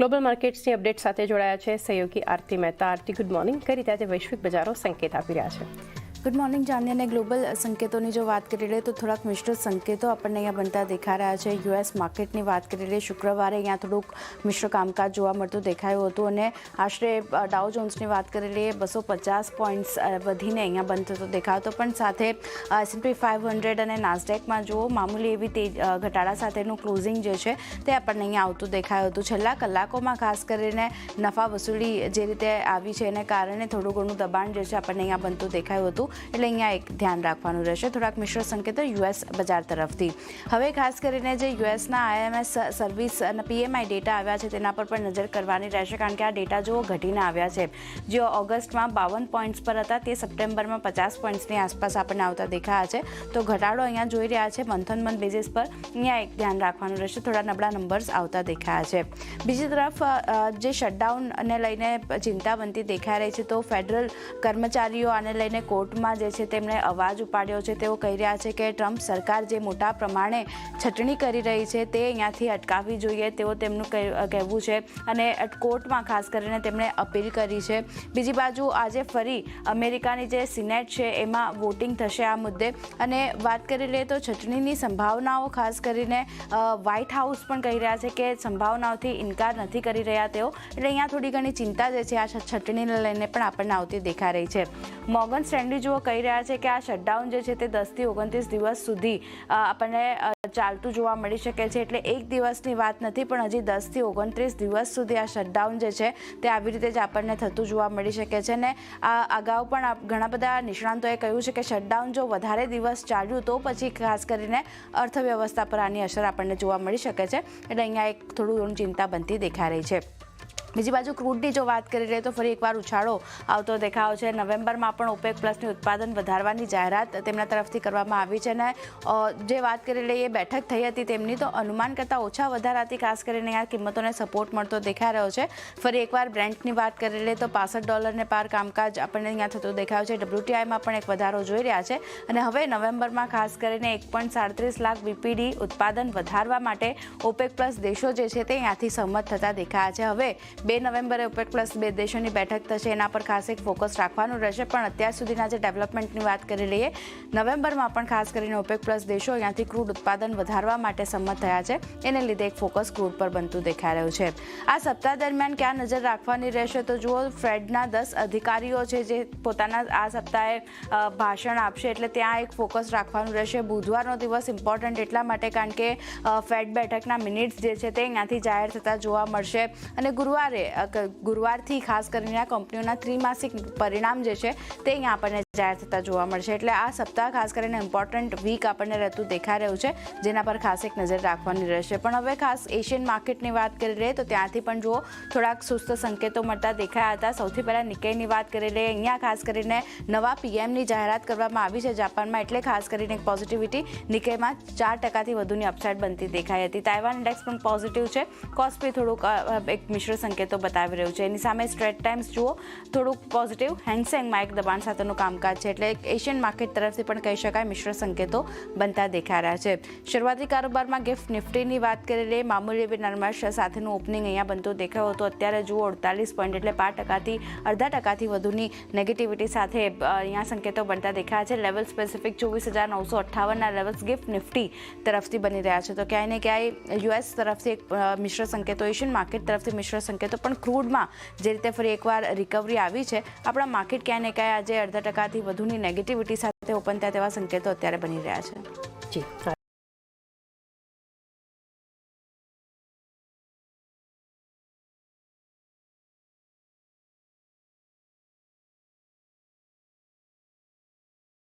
Global માર્કેટ્સની update સાથે જોડાયા છે. સહયોગી આરતી મહેતા. આરતી ગુડ મોર્નિંગ કઈ રીતે વૈશ્વિક બજારો સંકેત આપી રહ્યા છે? ગુડ મોર્નિંગ જાનની અને ગ્લોબલ સંકેતોની જો વાત કરી લઈએ તો થોડાક મિશ્ર સંકેતો આપણને અહીંયા બનતા દેખાઈ રહ્યા છે. યુએસ માર્કેટની વાત કરી લઈએ, શુક્રવારે અહીંયા થોડુંક મિશ્ર કામકાજ જોવા મળતું દેખાયું હતું અને આશરે ડાઉ જોન્સની વાત કરી લઈએ, બસો પચાસ પોઈન્ટ્સ વધીને અહીંયા બંધ થતો દેખાયો હતો. પણ સાથે એસએનપી ફાઇવ હંડ્રેડ અને નાસ્ડેકમાં જુઓ, મામૂલી એવી તેજ ઘટાડા સાથેનું ક્લોઝિંગ જે છે તે આપણને અહીંયા આવતું દેખાયું હતું. છેલ્લા કલાકોમાં ખાસ કરીને નફા વસૂલી જે રીતે આવી છે એને કારણે થોડું ઘણું દબાણ જે છે આપણને અહીંયા બનતું દેખાયું હતું. એટલે અહીંયા એક ધ્યાન રાખવાનું રહેશે. થોડાક મિશ્ર સંકેતો યુએસ બજાર તરફથી. હવે ખાસ કરીને જે યુએસના આઈએમએસ સર્વિસ અને પીએમઆઈ ડેટા આવ્યા છે, તેના પર પણ નજર કરવાની રહેશે, કારણ કે આ ડેટા જુઓ ઘટીને આવ્યા છે. જે ઓગસ્ટમાં બાવન પોઈન્ટ્સ પર હતા, તે સપ્ટેમ્બરમાં પચાસ પોઈન્ટ્સની આસપાસ આપણને આવતા દેખાયા છે. તો ઘટાડો અહીંયા જોઈ રહ્યા છે, મંથ ઓન મંથ બેઝિસ પર. અહીંયા એક ધ્યાન રાખવાનું રહેશે, થોડા નબળા નંબર્સ આવતા દેખાયા છે. બીજી તરફ જે જે શટડાઉનને લઈને ચિંતા બનતી દેખાઈ રહી છે, તો ફેડરલ કર્મચારીઓ આને લઈને કોર્ટમાં જે છે તેમણે અવાજ ઉપાડ્યો છે. તેઓ કહી રહ્યા છે કે ટ્રમ્પ સરકાર જે મોટા પ્રમાણે છટણી કરી રહી છે તે અહીંયાથી અટકાવવી જોઈએ તેઓ તેમનું કહેવું છે. અને કોર્ટમાં ખાસ કરીને તેમણે અપીલ કરી છે. બીજી બાજુ આજે ફરી અમેરિકાની જે સિનેટ છે એમાં વોટિંગ થશે આ મુદ્દે. અને વાત કરી લઈએ તો છટણીની સંભાવનાઓ ખાસ કરીને વ્હાઇટ હાઉસ પણ કહી રહ્યા છે કે સંભાવનાઓથી ઇનકાર નથી કરી રહ્યા તેઓ. એટલે અહીંયા થોડી ઘણી ચિંતા જે છે આ છટણીને લઈને પણ આપણને આવતી દેખાઈ રહી છે. મોર્ગન સ્ટેન્ડી જુઓ કહી રહ્યા છે કે આ શટડાઉન જે છે તે દસથી ઓગણત્રીસ દિવસ સુધી આપણને ચાલતું જોવા મળી શકે છે. એટલે એક દિવસની વાત નથી, પણ હજી દસથી ઓગણત્રીસ દિવસ સુધી આ શટડાઉન જે છે તે આવી રીતે જ આપણને થતું જોવા મળી શકે છે. ને આ અગાઉ પણ ઘણા બધા નિષ્ણાંતોએ કહ્યું છે કે શટડાઉન જો વધારે દિવસ ચાલ્યું તો પછી ખાસ કરીને અર્થવ્યવસ્થા પર આની અસર આપણને જોવા મળી શકે છે. એટલે અહીંયા એક થોડું ચિંતા બનતી દેખાઈ રહી છે. બીજી બાજુ ક્રૂડની જો વાત કરી લઈએ તો ફરી એકવાર ઉછાળો આવતો દેખાવ છે. નવેમ્બરમાં પણ ઓપેક પ્લસની ઉત્પાદન વધારવાની જાહેરાત તેમના તરફથી કરવામાં આવી છે અને જે વાત કરી લઈએ બેઠક થઈ હતી તેમની, તો અનુમાન કરતાં ઓછા વધારાથી ખાસ કરીને અહીંયા કિંમતોને સપોર્ટ મળતો દેખાઈ રહ્યો છે. ફરી એકવાર બ્રેન્ટની વાત કરી લઈએ તો પાસઠ ડોલરને પાર કામકાજ આપણને અહીંયા થતું દેખાયું છે. ડબ્લ્યુટીઆઈમાં પણ એક વધારો જોઈ રહ્યા છે અને હવે નવેમ્બરમાં ખાસ કરીને એક સાડત્રીસ લાખ બીપીડી ઉત્પાદન વધારવા માટે ઓપેક પ્લસ દેશો જે છે તે અહીંયાથી સહમત થતા દેખાયા છે. હવે બે નવેમ્બરે ઓપેક પ્લસ બે દેશોની બેઠક થશે. એના પર ખાસ એક ફોકસ રાખવાનું રહેશે. પણ અત્યાર સુધીના જે ડેવલપમેન્ટની વાત કરી લઈએ, નવેમ્બરમાં પણ ખાસ કરીને ઓપેક પ્લસ દેશો અહીંયાથી ક્રૂડ ઉત્પાદન વધારવા માટે સંમત થયા છે. એને લીધે એક ફોકસ ક્રૂડ પર બનતું દેખાઈ રહ્યું છે. આ સપ્તાહ દરમિયાન ક્યાં નજર રાખવાની રહેશે તો જુઓ, ફેડના દસ અધિકારીઓ છે જે પોતાના આ સપ્તાહે ભાષણ આપશે. એટલે ત્યાં એક ફોકસ રાખવાનું રહેશે. બુધવારનો દિવસ ઇમ્પોર્ટન્ટ એટલા માટે કારણ કે ફેડ બેઠકના મિનિટ્સ જે છે તે અહીંયાથી જાહેર થતા જોવા મળશે. અને ગુરુવારે ક- ગુરુવારથી ખાસ કરીને આ કંપનીઓના ત્રિમાસિક પરિણામ જે છે, તે અહીંયા આપણને જાહેર થતા જોવા મળશે. એટલે આ સપ્તાહ ખાસ કરીને ઇમ્પોર્ટન્ટ વીક આપણને રહેતું દેખાઈ રહ્યું છે, જેના પર ખાસ એક નજર રાખવાની રહેશે. પણ હવે ખાસ એશિયન માર્કેટની વાત કરી રહીએ તો ત્યાંથી પણ જુઓ, થોડાક સુસ્ત સંકેતો મળતા દેખાયા હતા. સૌથી પહેલાં નિકેઈની વાત કરી લઈએ. અહીંયા ખાસ કરીને નવા પીએમની જાહેરાત કરવામાં આવી છે જાપાનમાં, એટલે ખાસ કરીને એક પોઝિટિવિટી નિકેમાં ચાર ટકાથી વધુની અપસાઇડ બનતી દેખાઈ હતી. તાઇવાન ઇન્ડેક્સ પણ પોઝિટિવ છે. કોસ્પી થોડુંક એક મિશ્ર સંકેતો બતાવી રહ્યું છે. એની સામે સ્ટ્રેટ ટાઈમ્સ જુઓ, થોડુંક પોઝિટિવ હેન્ડસેંગમાં એક દબાણ સાથેનું કામકાજ છે એટલે એશિયન માર્કેટ તરફથી પણ કહી શકાય મિશ્ર સંકેતો બનતા દેખાઈ રહ્યા છે. શરૂઆતી કારોબારમાં ગિફ્ટ નિફ્ટીની વાત કરી મામૂલી એવી નરમાશ સાથેનું ઓપનિંગ અહીંયા બનતું દેખાયું હતું. અત્યારે જુઓ, અડતાલીસ પોઈન્ટ એટલે પાંચ ટકાથી, અડધા ટકાથી વધુની નેગેટિવિટી સાથે અહીંયા સંકેતો બનતા દેખાયા છે. લેવલ સ્પેસિફિક ચોવીસ હજાર નવસો અઠ્ઠાવનના લેવલ્સ ગિફ્ટ નિફ્ટી તરફથી બની રહ્યા છે. તો ક્યાંય ને ક્યાંય યુએસ તરફથી એક મિશ્ર સંકેતો એશિયન માર્કેટ તરફથી મિશ્ર સંકેતો પણ ક્રૂડમાં જે રીતે ફરી એકવાર રિકવરી આવી છે. આપણા માર્કેટ ક્યાંય ને ક્યાંય આજે અડધા ટકાથી વધુની નેગેટિવિટી સાથે ઓપન થયા તેવા સંકેતો અત્યારે બની રહ્યા છે. જી.